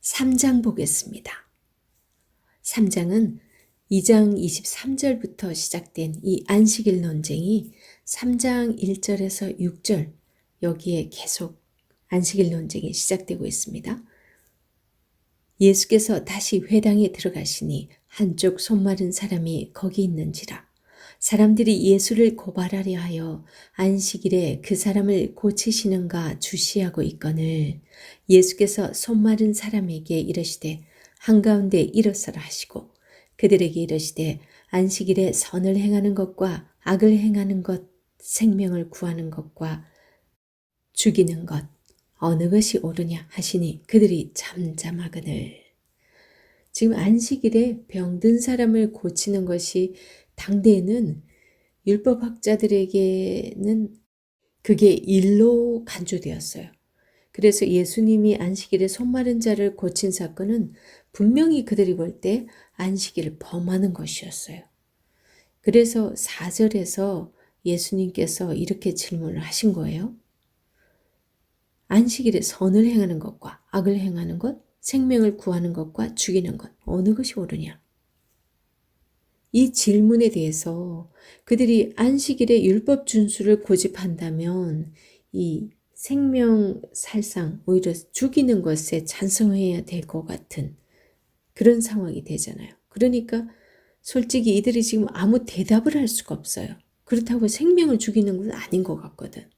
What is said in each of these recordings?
삼장 보겠습니다. 3장은 2장 23절부터 시작된 이 안식일 논쟁이 3장 1절에서 6절 여기에 계속 안식일 논쟁이 시작되고 있습니다. 예수께서 다시 회당에 들어가시니 한쪽 손마른 사람이 거기 있는지라. 사람들이 예수를 고발하려 하여 안식일에 그 사람을 고치시는가 주시하고 있거늘. 예수께서 손마른 사람에게 이르시되 한가운데 일어서라 하시고 그들에게 이르시되 안식일에 선을 행하는 것과 악을 행하는 것 생명을 구하는 것과 죽이는 것 어느 것이 옳으냐 하시니 그들이 잠잠하거늘 지금 안식일에 병든 사람을 고치는 것이 당대에는 율법학자들에게는 그게 일로 간주되었어요. 그래서 예수님이 안식일에 손마른 자를 고친 사건은 분명히 그들이 볼 때 안식일을 범하는 것이었어요. 그래서 4절에서 예수님께서 이렇게 질문을 하신 거예요. 안식일에 선을 행하는 것과 악을 행하는 것, 생명을 구하는 것과 죽이는 것, 어느 것이 옳으냐? 이 질문에 대해서 그들이 안식일의 율법 준수를 고집한다면 이 생명 살상 오히려 죽이는 것에 찬성해야 될 것 같은 그런 상황이 되잖아요. 그러니까 솔직히 이들이 지금 아무 대답을 할 수가 없어요. 그렇다고 생명을 죽이는 건 아닌 것 같거든.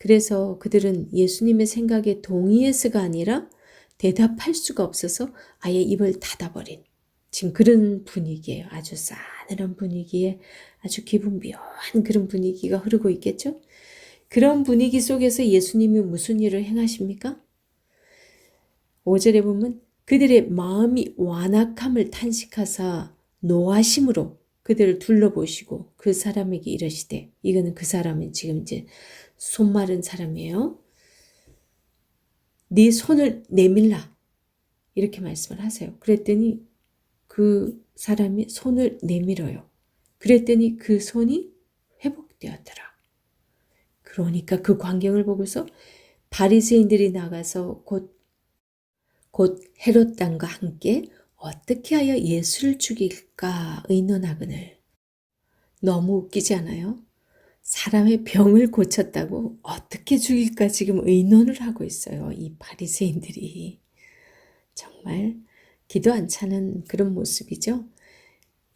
그래서 그들은 예수님의 생각에 동의해서가 아니라 대답할 수가 없어서 아예 입을 닫아버린 지금 그런 분위기예요. 아주 싸늘한 분위기에 아주 기분 묘한 그런 분위기가 흐르고 있겠죠? 그런 분위기 속에서 예수님이 무슨 일을 행하십니까? 5절에 보면 그들의 마음이 완악함을 탄식하사 노하심으로 그들을 둘러보시고 그 사람에게 이르시되 이거는 그 사람은 지금 이제 손 마른 사람이에요. 네 손을 내밀라 이렇게 말씀을 하세요. 그랬더니 그 사람이 손을 내밀어요. 그랬더니 그 손이 회복되었더라. 그러니까 그 광경을 보고서 바리새인들이 나가서 곧, 곧 헤롯 땅과 함께 어떻게 하여 예수를 죽일까 의논하거늘. 너무 웃기지 않아요? 사람의 병을 고쳤다고 어떻게 죽일까 지금 의논을 하고 있어요. 이 바리새인들이. 정말 기도 안 차는 그런 모습이죠.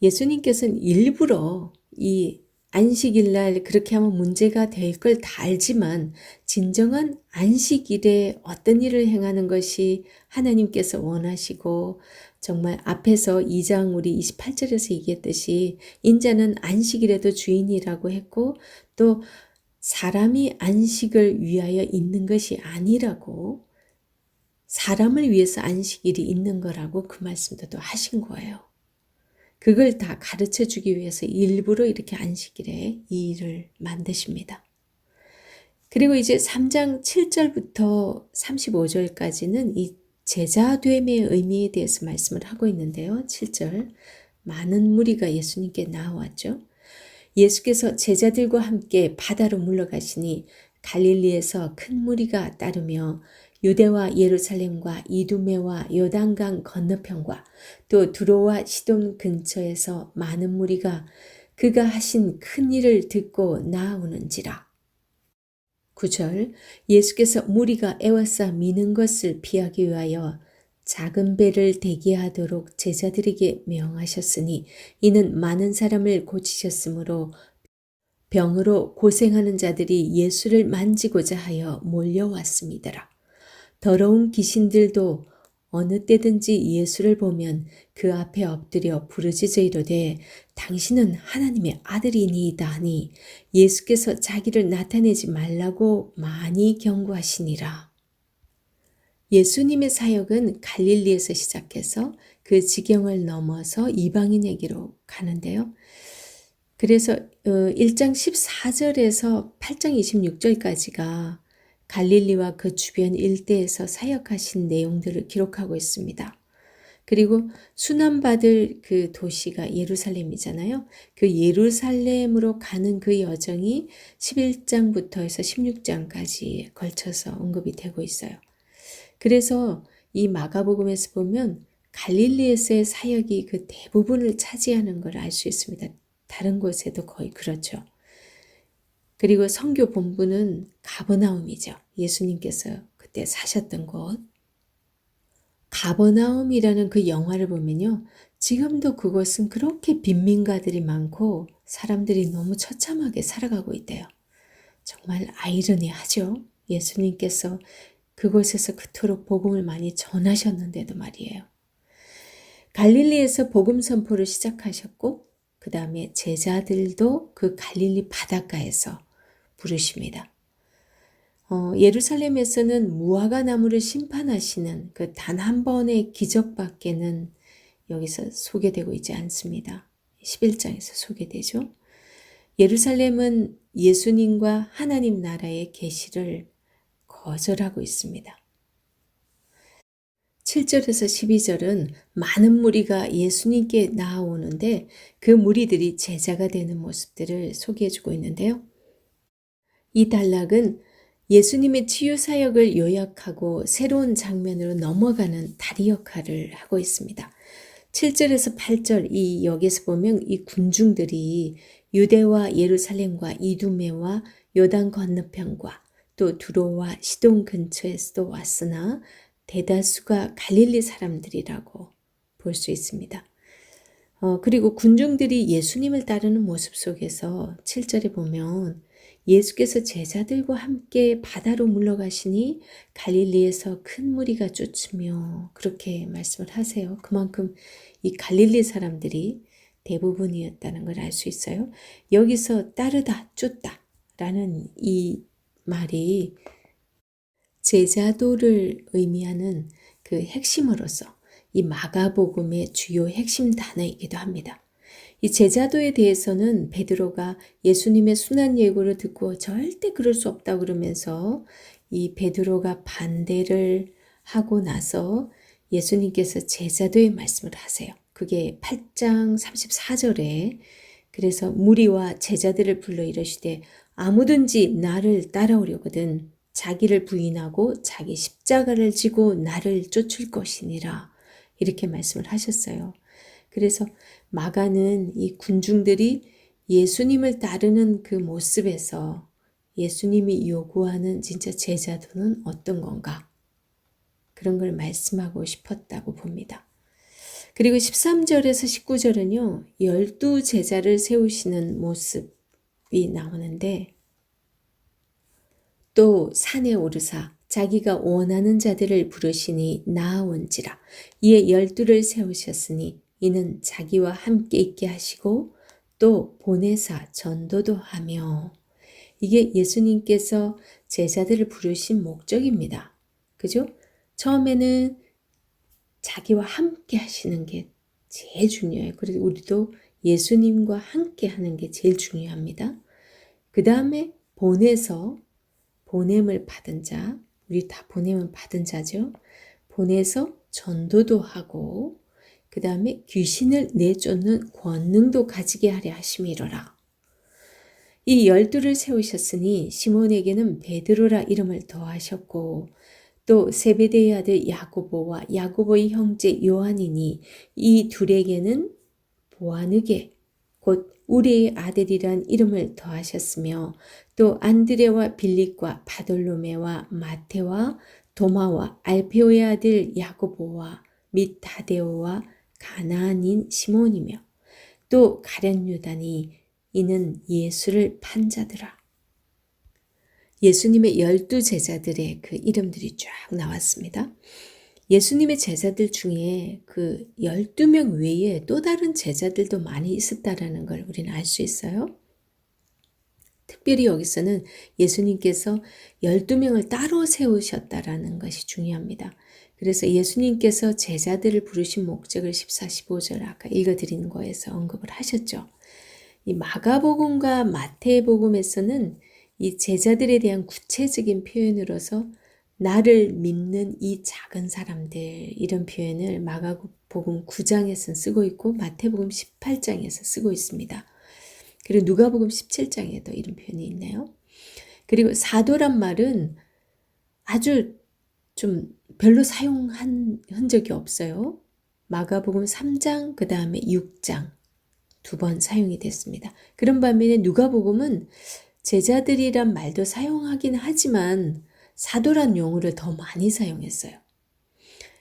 예수님께서는 일부러 이 안식일 날 그렇게 하면 문제가 될 걸 다 알지만 진정한 안식일에 어떤 일을 행하는 것이 하나님께서 원하시고 정말 앞에서 2장 우리 28절에서 얘기했듯이 인자는 안식일에도 주인이라고 했고 또 사람이 안식을 위하여 있는 것이 아니라고 사람을 위해서 안식일이 있는 거라고 그 말씀도 또 하신 거예요. 그걸 다 가르쳐 주기 위해서 일부러 이렇게 안식일에 이 일을 만드십니다. 그리고 이제 3장 7절부터 35절까지는 이 제자됨의 의미에 대해서 말씀을 하고 있는데요. 7절. 많은 무리가 예수님께 나왔죠. 예수께서 제자들과 함께 바다로 물러가시니 갈릴리에서 큰 무리가 따르며 유대와 예루살렘과 이두메와 요단강 건너편과 또 두로와 시돈 근처에서 많은 무리가 그가 하신 큰 일을 듣고 나오는지라. 9절 예수께서 무리가 애워싸 미는 것을 피하기 위하여 작은 배를 대기하도록 제자들에게 명하셨으니 이는 많은 사람을 고치셨으므로 병으로 고생하는 자들이 예수를 만지고자 하여 몰려왔습니다. 더러운 귀신들도 어느 때든지 예수를 보면 그 앞에 엎드려 부르짖어 이르되 당신은 하나님의 아들이니이다 하니 예수께서 자기를 나타내지 말라고 많이 경고하시니라. 예수님의 사역은 갈릴리에서 시작해서 그 지경을 넘어서 이방인에게로 가는데요. 그래서 1장 어, 14절에서 8장 26절까지가 갈릴리와 그 주변 일대에서 사역하신 내용들을 기록하고 있습니다. 그리고 순환받을 그 도시가 예루살렘이잖아요. 그 예루살렘으로 가는 그 여정이 11장부터 해서 16장까지 걸쳐서 언급이 되고 있어요. 그래서 이 마가복음에서 보면 갈릴리에서의 사역이 그 대부분을 차지하는 걸 알 수 있습니다. 다른 곳에도 거의 그렇죠. 그리고 성교 본부는 가버나움이죠. 예수님께서 그때 사셨던 곳. 가버나움이라는 그 영화를 보면요. 지금도 그곳은 그렇게 빈민가들이 많고 사람들이 너무 처참하게 살아가고 있대요. 정말 아이러니하죠. 예수님께서 그곳에서 그토록 복음을 많이 전하셨는데도 말이에요. 갈릴리에서 복음 선포를 시작하셨고 그 다음에 제자들도 그 갈릴리 바닷가에서 부르십니다. 어, 예루살렘에서는 무화과 나무를 심판하시는 그 단 한 번의 기적밖에는 여기서 소개되고 있지 않습니다. 11장에서 소개되죠. 예루살렘은 예수님과 하나님 나라의 계시를 거절하고 있습니다. 7절에서 12절은 많은 무리가 예수님께 나아오는데 그 무리들이 제자가 되는 모습들을 소개해 주고 있는데요. 이 단락은 예수님의 치유 사역을 요약하고 새로운 장면으로 넘어가는 다리 역할을 하고 있습니다. 7절에서 8절 이 역에서 보면 이 군중들이 유대와 예루살렘과 이두메와 요단 건너편과 또 두로와 시돈 근처에서도 왔으나 대다수가 갈릴리 사람들이라고 볼 수 있습니다. 어, 그리고 군중들이 예수님을 따르는 모습 속에서 7절에 보면 예수께서 제자들과 함께 바다로 물러가시니 갈릴리에서 큰 무리가 쫓으며 그렇게 말씀을 하세요. 그만큼 이 갈릴리 사람들이 대부분이었다는 걸 알 수 있어요. 여기서 따르다, 쫓다 라는 이 말이 제자도를 의미하는 그 핵심으로서 이 마가복음의 주요 핵심 단어이기도 합니다. 이 제자도에 대해서는 베드로가 예수님의 순한 예고를 듣고 절대 그럴 수 없다 그러면서 이 베드로가 반대를 하고 나서 예수님께서 제자도의 말씀을 하세요. 그게 8장 34절에 그래서 무리와 제자들을 불러 이르시되 아무든지 나를 따라오려거든 자기를 부인하고 자기 십자가를 지고 나를 쫓을 것이니라 이렇게 말씀을 하셨어요. 그래서 마가는 이 군중들이 예수님을 따르는 그 모습에서 예수님이 요구하는 진짜 제자도는 어떤 건가? 그런 걸 말씀하고 싶었다고 봅니다. 그리고 13절에서 19절은요, 열두 제자를 세우시는 모습이 나오는데, 또 산에 오르사 자기가 원하는 자들을 부르시니 나아온지라 이에 열두를 세우셨으니 이는 자기와 함께 있게 하시고 또 보내사 전도도 하며 이게 예수님께서 제자들을 부르신 목적입니다. 그죠? 처음에는 자기와 함께 하시는 게 제일 중요해요. 그래서 우리도 예수님과 함께 하는 게 제일 중요합니다. 그 다음에 보내서 보냄을 받은 자, 우리 다 보냄을 받은 자죠. 보내서 전도도 하고 그 다음에 귀신을 내쫓는 권능도 가지게 하려 하심이로라. 이 열두를 세우셨으니 시몬에게는 베드로라 이름을 더하셨고 또 세베대의 아들 야고보와 야고보의 형제 요한이니 이 둘에게는 보아느게 곧 우리의 아들이란 이름을 더하셨으며 또 안드레와 빌립과 바돌로메와 마테와 도마와 알페오의 아들 야고보와 및 다데오와 가나안인 시몬이며 또 가련 유다니 이는 예수를 판 자들아. 예수님의 열두 제자들의 그 이름들이 쫙 나왔습니다. 예수님의 제자들 중에 그 12명 외에 또 다른 제자들도 많이 있었다라는 걸 우리는 알 수 있어요. 특별히 여기서는 예수님께서 12명을 따로 세우셨다라는 것이 중요합니다. 그래서 예수님께서 제자들을 부르신 목적을 14, 15절 아까 읽어드린 거에서 언급을 하셨죠. 이 마가복음과 마태복음에서는 이 제자들에 대한 구체적인 표현으로서 나를 믿는 이 작은 사람들 이런 표현을 마가복음 9장에서 쓰고 있고 마태복음 18장에서 쓰고 있습니다. 그리고 누가복음 17장에도 이런 표현이 있네요. 그리고 사도란 말은 아주 좀 별로 사용한 흔적이 없어요. 마가복음 3장 그 다음에 6장 두 번 사용이 됐습니다. 그런 반면에 누가복음은 제자들이란 말도 사용하긴 하지만 사도란 용어를 더 많이 사용했어요.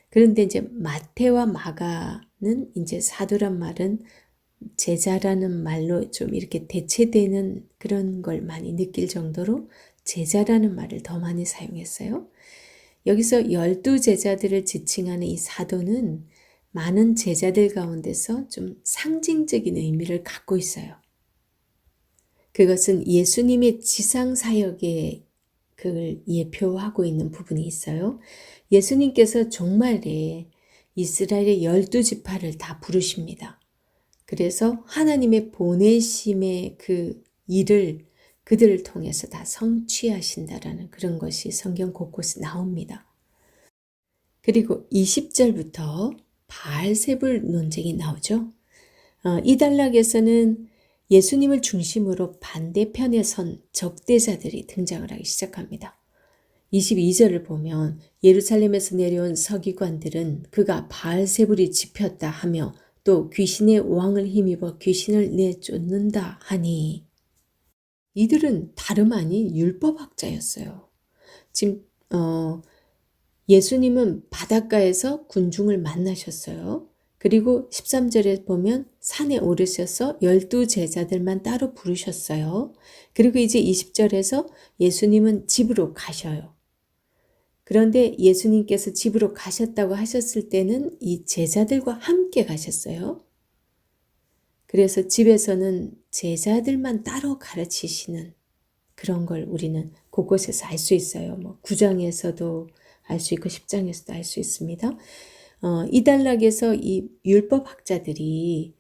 그런데 이제 마태와 마가는 이제 사도란 말은 제자라는 말로 좀 이렇게 대체되는 그런 걸 많이 느낄 정도로 제자라는 말을 더 많이 사용했어요. 여기서 열두 제자들을 지칭하는 이 사도는 많은 제자들 가운데서 좀 상징적인 의미를 갖고 있어요. 그것은 예수님의 지상 사역에 그걸 예표하고 있는 부분이 있어요. 예수님께서 종말에 이스라엘의 열두 지파를 다 부르십니다. 그래서 하나님의 보내심의 그 일을 그들을 통해서 다 성취하신다라는 그런 것이 성경 곳곳에 나옵니다. 그리고 20절부터 바알세불 논쟁이 나오죠. 어, 이 단락에서는 예수님을 중심으로 반대편에 선 적대자들이 등장을 하기 시작합니다. 22절을 보면 예루살렘에서 내려온 서기관들은 그가 바알세불이 집혔다 하며 또 귀신의 왕을 힘입어 귀신을 내쫓는다 하니 이들은 다름 아닌 율법학자였어요. 지금 어, 예수님은 바닷가에서 군중을 만나셨어요. 그리고 13절에 보면 산에 오르셔서 열두 제자들만 따로 부르셨어요. 그리고 이제 20절에서 예수님은 집으로 가셔요. 그런데 예수님께서 집으로 가셨다고 하셨을 때는 이 제자들과 함께 가셨어요. 그래서 집에서는 제자들만 따로 가르치시는 그런 걸 우리는 곳곳에서 알 수 있어요. 뭐 9장에서도 알 수 있고 10장에서도 알 수 있습니다. 어, 이 단락에서 이 율법학자들이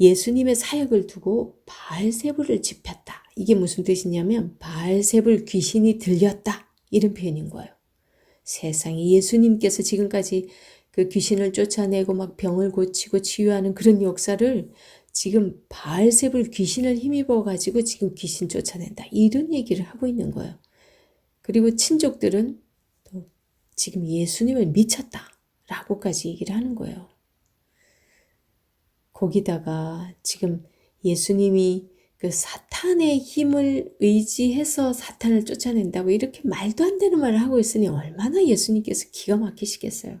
예수님의 사역을 두고 바알세불을 집혔다. 이게 무슨 뜻이냐면 바알세불 귀신이 들렸다. 이런 표현인 거예요. 세상에 예수님께서 지금까지 그 귀신을 쫓아내고 막 병을 고치고 치유하는 그런 역사를 지금 바알세불 귀신을 힘입어 가지고 지금 귀신 쫓아낸다. 이런 얘기를 하고 있는 거예요. 그리고 친족들은 또 지금 예수님을 미쳤다. 라고까지 얘기를 하는 거예요. 거기다가 지금 예수님이 그 사탄의 힘을 의지해서 사탄을 쫓아낸다고 이렇게 말도 안 되는 말을 하고 있으니 얼마나 예수님께서 기가 막히시겠어요.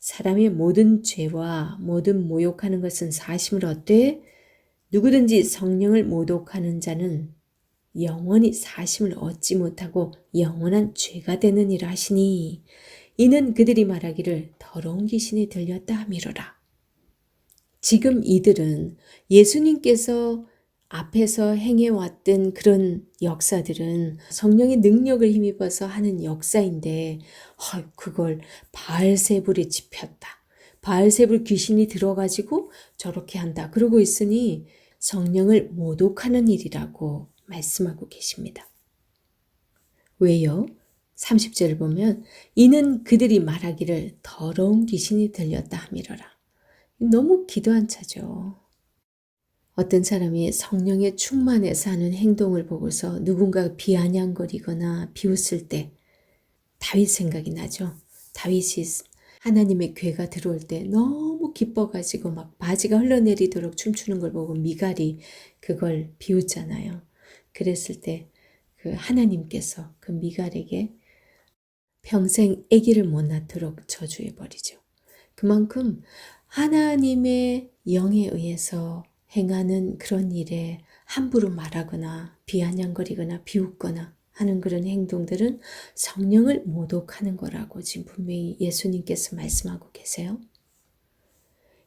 사람의 모든 죄와 모든 모욕하는 것은 사심을 얻되 누구든지 성령을 모독하는 자는 영원히 사심을 얻지 못하고 영원한 죄가 되느니라 하시니 이는 그들이 말하기를 더러운 귀신이 들렸다 함이로라. 지금 이들은 예수님께서 앞에서 행해왔던 그런 역사들은 성령의 능력을 힘입어서 하는 역사인데 어, 그걸 바알세불에 집혔다. 바알세불 귀신이 들어가지고 저렇게 한다. 그러고 있으니 성령을 모독하는 일이라고 말씀하고 계십니다. 왜요? 30절을 보면 이는 그들이 말하기를 더러운 귀신이 들렸다 함이로라. 너무 기도한 차죠. 어떤 사람이 성령의 충만해서 하는 행동을 보고서 누군가 비아냥거리거나 비웃을 때 다윗 생각이 나죠. 다윗이 하나님의 괴가 들어올 때 너무 기뻐가지고 막 바지가 흘러내리도록 춤추는 걸 보고 미갈이 그걸 비웃잖아요. 그랬을 때 그 하나님께서 그 미갈에게 평생 아기를 못 낳도록 저주해 버리죠. 그만큼 하나님의 영에 의해서 행하는 그런 일에 함부로 말하거나 비아냥거리거나 비웃거나 하는 그런 행동들은 성령을 모독하는 거라고 지금 분명히 예수님께서 말씀하고 계세요.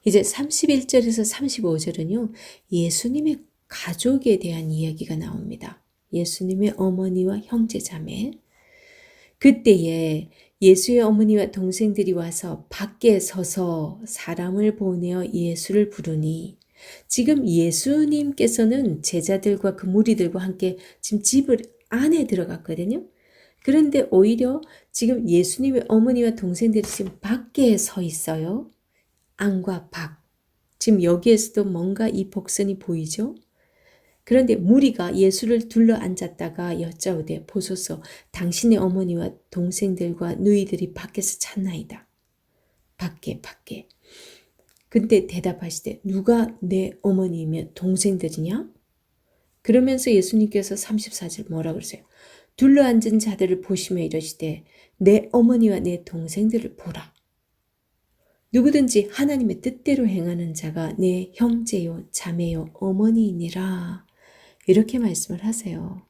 이제 31절에서 35절은요, 예수님의 가족에 대한 이야기가 나옵니다. 예수님의 어머니와 형제 자매. 그때에 예수의 어머니와 동생들이 와서 밖에 서서 사람을 보내어 예수를 부르니 지금 예수님께서는 제자들과 그 무리들과 함께 지금 집을 안에 들어갔거든요. 그런데 오히려 지금 예수님의 어머니와 동생들이 지금 밖에 서 있어요. 안과 밖. 지금 여기에서도 뭔가 이 복선이 보이죠? 그런데 무리가 예수를 둘러 앉았다가 여짜오되 보소서 당신의 어머니와 동생들과 누이들이 밖에서 찾나이다. 밖에 밖에. 근데 대답하시되 누가 내 어머니이며 동생들이냐? 그러면서 예수님께서 34절 뭐라 그러세요? 둘러 앉은 자들을 보시며 이러시되 내 어머니와 내 동생들을 보라. 누구든지 하나님의 뜻대로 행하는 자가 내 형제요 자매요 어머니이니라. 이렇게 말씀을 하세요.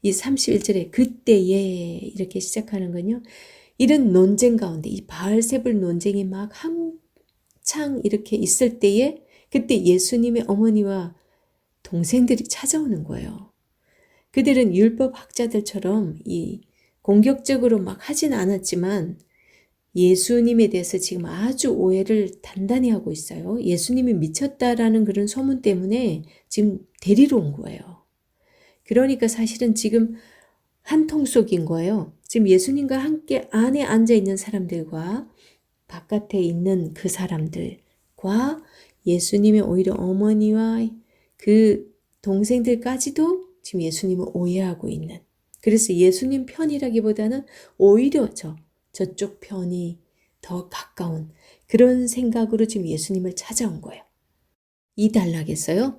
이 31절에 그때에 이렇게 시작하는 건요. 이런 논쟁 가운데 이 바알세불 논쟁이 막 한창 이렇게 있을 때에 그때 예수님의 어머니와 동생들이 찾아오는 거예요. 그들은 율법 학자들처럼 이 공격적으로 막 하진 않았지만 예수님에 대해서 지금 아주 오해를 단단히 하고 있어요. 예수님이 미쳤다라는 그런 소문 때문에 지금 데리러 온 거예요. 그러니까 사실은 지금 한통 속인 거예요. 지금 예수님과 함께 안에 앉아 있는 사람들과 바깥에 있는 그 사람들과 예수님의 오히려 어머니와 그 동생들까지도 지금 예수님을 오해하고 있는. 그래서 예수님 편이라기보다는 오히려 저 저쪽 편이 더 가까운 그런 생각으로 지금 예수님을 찾아온 거예요. 이 단락에서요.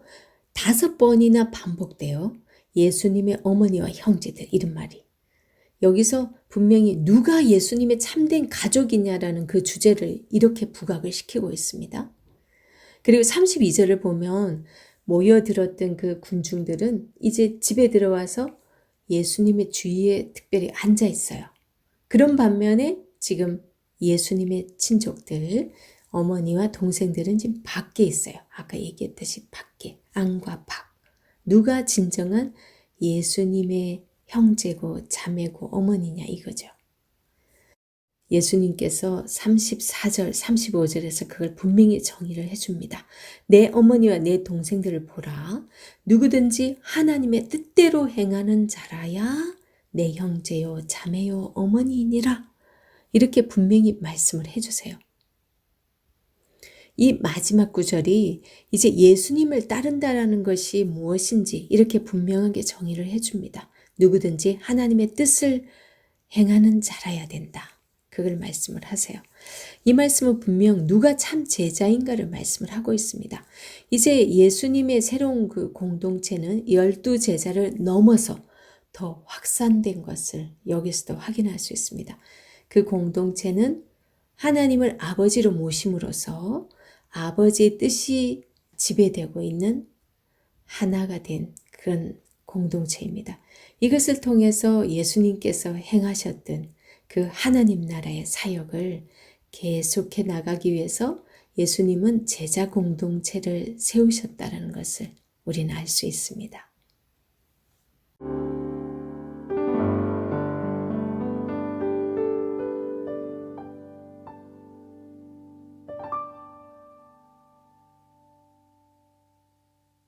다섯 번이나 반복돼요. 예수님의 어머니와 형제들 이런 말이. 여기서 분명히 누가 예수님의 참된 가족이냐라는 그 주제를 이렇게 부각을 시키고 있습니다. 그리고 32절을 보면 모여들었던 그 군중들은 이제 집에 들어와서 예수님의 주위에 특별히 앉아 있어요. 그런 반면에 지금 예수님의 친족들, 어머니와 동생들은 지금 밖에 있어요. 아까 얘기했듯이 밖에, 안과 밖. 누가 진정한 예수님의 형제고 자매고 어머니냐 이거죠. 예수님께서 34절, 35절에서 그걸 분명히 정의를 해줍니다. 내 어머니와 내 동생들을 보라. 누구든지 하나님의 뜻대로 행하는 자라야 내 형제요, 자매요, 어머니이니라. 이렇게 분명히 말씀을 해주세요. 이 마지막 구절이 이제 예수님을 따른다라는 것이 무엇인지 이렇게 분명하게 정의를 해줍니다. 누구든지 하나님의 뜻을 행하는 자라야 된다. 그걸 말씀을 하세요. 이 말씀은 분명 누가 참 제자인가를 말씀을 하고 있습니다. 이제 예수님의 새로운 그 공동체는 열두 제자를 넘어서 더 확산된 것을 여기서도 확인할 수 있습니다. 그 공동체는 하나님을 아버지로 모심으로써 아버지의 뜻이 지배되고 있는 하나가 된 그런 공동체입니다. 이것을 통해서 예수님께서 행하셨던 그 하나님 나라의 사역을 계속해 나가기 위해서 예수님은 제자 공동체를 세우셨다는 것을 우리는 알 수 있습니다.